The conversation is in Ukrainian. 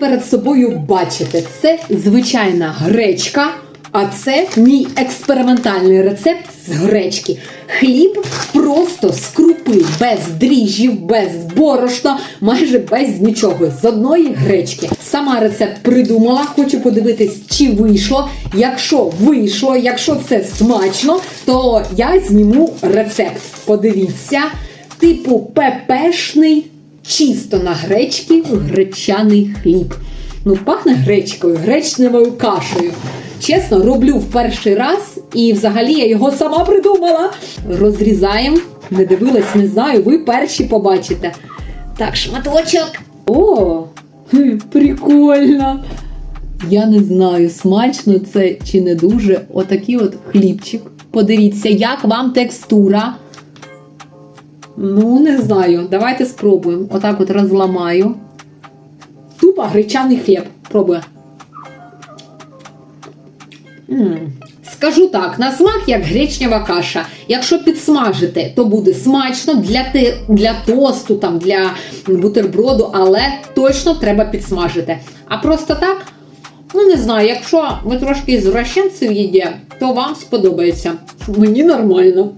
перед собою бачите? Це звичайна гречка, а це мій експериментальний рецепт з гречки. Хліб просто з крупи, без дріжджів, без борошна, майже без нічого, з одної гречки. Сама рецепт придумала, хочу подивитись, чи вийшло. Якщо вийшло, якщо це смачно, то я зніму рецепт. Подивіться, типу пепешний, чисто на гречки гречаний хліб. Ну, пахне гречкою, гречневою кашею. Чесно, роблю в перший раз, і взагалі я його сама придумала. Розрізаємо. Не дивилась, не знаю, ви перші побачите. Так, шматочок. О, прикольно. Я не знаю, смачно це чи не дуже. Отакий от хлібчик. Подивіться, як вам текстура. Ну, не знаю. Давайте спробуємо. Отак от розламаю. Тупо гречаний хліб. Пробую. М. Скажу так, на смак як гречнева каша. Якщо підсмажити, то буде смачно для, те, для тосту, там, для бутерброду, але точно треба підсмажити. А просто так, ну не знаю, якщо ви трошки з вращенців їде, то вам сподобається. Мені нормально.